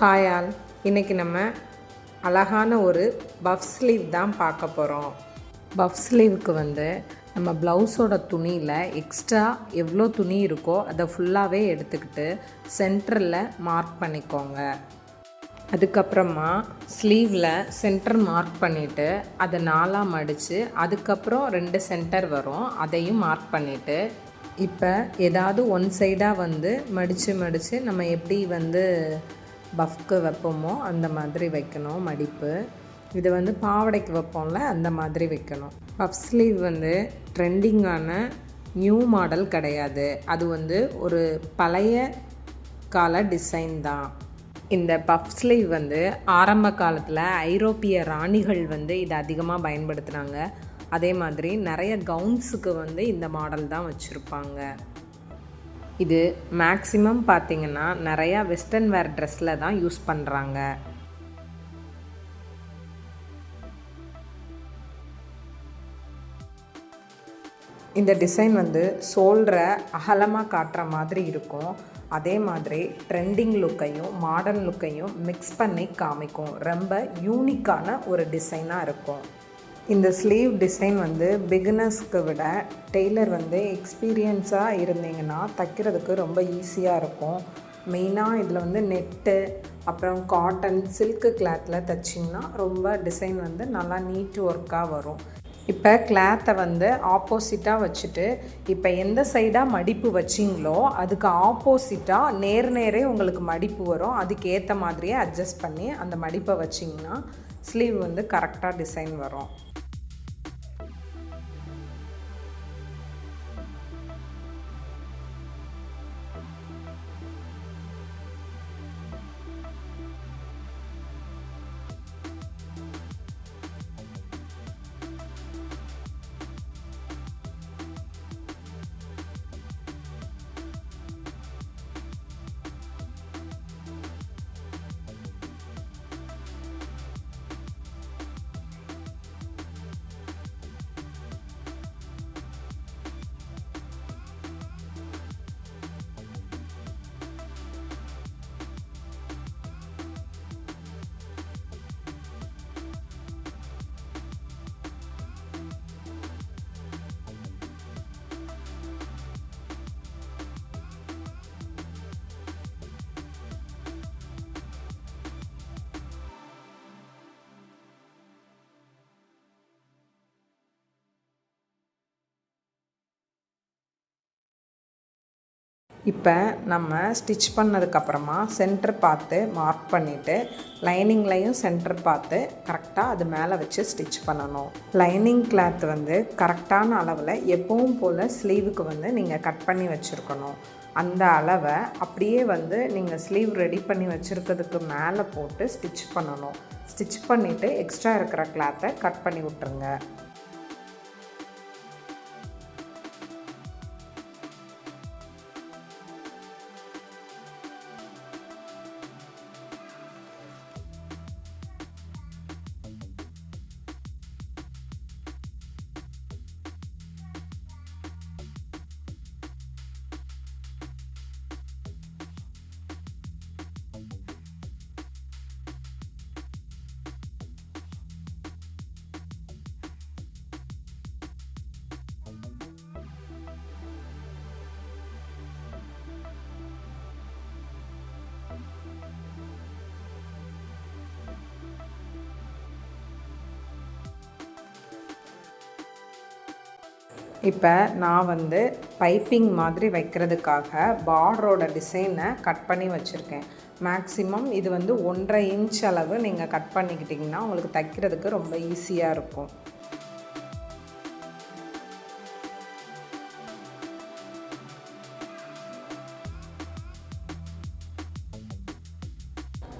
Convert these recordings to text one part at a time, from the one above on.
Hi all இன்றைக்கி நம்ம அழகான ஒரு பஃப் ஸ்லீவ் தான் பார்க்க போகிறோம் பஃப் ஸ்லீவுக்கு வந்து நம்ம ப்ளவுஸோட துணியில் எக்ஸ்ட்ரா எவ்வளோ துணி இருக்கோ அதை ஃபுல்லாகவே எடுத்துக்கிட்டு சென்டரில் மார்க் பண்ணிக்கோங்க. அதுக்கப்புறமா ஸ்லீவில் சென்டர் மார்க் பண்ணிவிட்டு அதை நாலாக மடித்து அதுக்கப்புறம் ரெண்டு சென்டர் வரும். அதையும் மார்க் பண்ணிவிட்டு இப்போ ஏதாவது ஒன் சைடாக வந்து மடித்து மடித்து நம்ம எப்படி வந்து பஃப்க்கு வைப்போமோ அந்த மாதிரி வைக்கணும் மடிப்பு. இது வந்து பாவாடைக்கு வைப்போம்ல அந்த மாதிரி வைக்கணும். பஃப் ஸ்லீவ் வந்து ட்ரெண்டிங்கான நியூ மாடல் கிடையாது. அது வந்து ஒரு பழைய கால டிசைன் தான். இந்த பஃப் ஸ்லீவ் வந்து ஆரம்ப காலத்தில் ஐரோப்பிய ராணிகள் வந்து இதை அதிகமாக பயன்படுத்துகிறாங்க அதே மாதிரி நிறைய கவுன்ஸுக்கு வந்து இந்த மாடல் தான் வச்சுருப்பாங்க. இது மேக்ஸிமம் பார்த்திங்கன்னா நிறையா வெஸ்டர்ன் வேர் ட்ரெஸ்ஸில் தான் யூஸ் பண்ணுறாங்க இந்த டிசைன் வந்து சோல்டரை அகலமாக காட்டுற மாதிரி இருக்கும். அதே மாதிரி ட்ரெண்டிங் லுக்கையும் மாடர்ன் லுக்கையும் மிக்ஸ் பண்ணி காமிக்கும். ரொம்ப யூனிக்கான ஒரு டிசைனாக இருக்கும். இந்த ஸ்லீவ் டிசைன் வந்து பிகினர்ஸ்க்கு விட டெய்லர் வந்து எக்ஸ்பீரியன்ஸாக இருந்தீங்கன்னா தைக்கிறதுக்கு ரொம்ப ஈஸியாக இருக்கும். மெயினாக இதில் வந்து நெட்டு அப்புறம் காட்டன் சில்க்கு கிளாத்தில் தைச்சிங்கன்னா ரொம்ப டிசைன் வந்து நல்லா நீட் ஒர்க்காக வரும். இப்போ கிளாத்தை வந்து ஆப்போசிட்டாக வச்சுட்டு இப்போ எந்த சைடாக மடிப்பு வச்சிங்களோ அதுக்கு ஆப்போசிட்டாக நேர் நேரே உங்களுக்கு மடிப்பு வரும். அதுக்கு ஏற்ற மாதிரியே அட்ஜஸ்ட் பண்ணி அந்த மடிப்பை வச்சிங்கன்னா ஸ்லீவ் வந்து கரெக்டாக டிசைன் வரும். இப்போ நம்ம ஸ்டிச் பண்ணதுக்கப்புறமா சென்டர் பார்த்து மார்க் பண்ணிவிட்டு லைனிங்லையும் சென்டர் பார்த்து கரெக்டாக அது மேலே வச்சு ஸ்டிச் பண்ணணும். லைனிங் கிளாத் வந்து கரெக்டான அளவில் எப்பவும் போல் ஸ்லீவுக்கு வந்து நீங்கள் கட் பண்ணி வச்சுருக்கணும். அந்த அளவை அப்படியே வந்து நீங்கள் ஸ்லீவ் ரெடி பண்ணி வச்சுருக்கிறதுக்கு மேலே போட்டு ஸ்டிச் பண்ணணும். ஸ்டிச் பண்ணிவிட்டு எக்ஸ்ட்ரா இருக்கிற கிளாத்தை கட் பண்ணி விட்ருங்க இப்போ நான் வந்து பைப்பிங் மாதிரி வைக்கிறதுக்காக பார்டரோட டிசைனை கட் பண்ணி வச்சுருக்கேன். மேக்ஸிமம் இது வந்து ஒன்றரை இன்ச் அளவு நீங்கள் கட் பண்ணிக்கிட்டிங்கன்னா உங்களுக்கு தைக்கிறதுக்கு ரொம்ப ஈஸியாக இருக்கும்.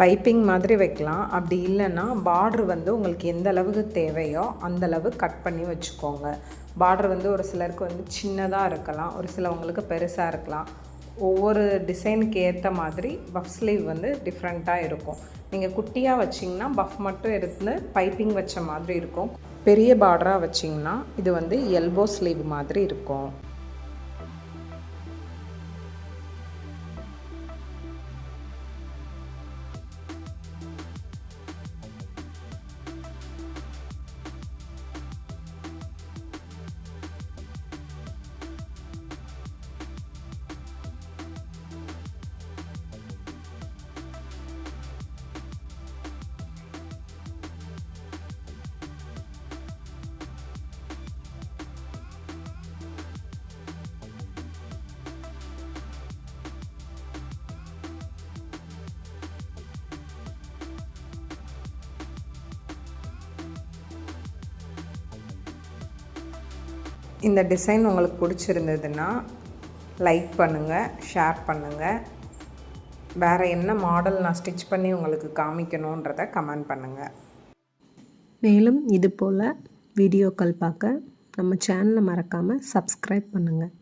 பைப்பிங் மாதிரி வைக்கலாம். அப்படி இல்லைன்னா பார்ட்ரு வந்து உங்களுக்கு எந்த அளவுக்கு தேவையோ அந்த அளவு கட் பண்ணி வச்சுக்கோங்க. பார்டர் வந்து ஒரு சிலருக்கு வந்து சின்னதாக இருக்கலாம் ஒரு சிலவங்களுக்கு பெருசாக இருக்கலாம். ஒவ்வொரு டிசைனுக்கு ஏற்ற மாதிரி பஃப் ஸ்லீவ் வந்து டிஃப்ரெண்ட்டாக இருக்கும். நீங்கள் குட்டியாக வச்சிங்கன்னா பஃப் மட்டும் இருந்து பைப்பிங் வச்ச மாதிரி இருக்கும். பெரிய பார்டராக வச்சிங்கன்னா இது வந்து எல்போ ஸ்லீவ் மாதிரி இருக்கும். இந்த டிசைன் உங்களுக்கு பிடிச்சிருந்ததுன்னா லைக் பண்ணுங்கள் ஷேர் பண்ணுங்கள் வேறு என்ன மாடல் நான் ஸ்டிச் பண்ணி உங்களுக்கு காமிக்கணுன்றதை கமெண்ட் பண்ணுங்கள் மேலும் இது போல் வீடியோக்கள் பார்க்க நம்ம சேனலை மறக்காமல் சப்ஸ்கிரைப் பண்ணுங்கள்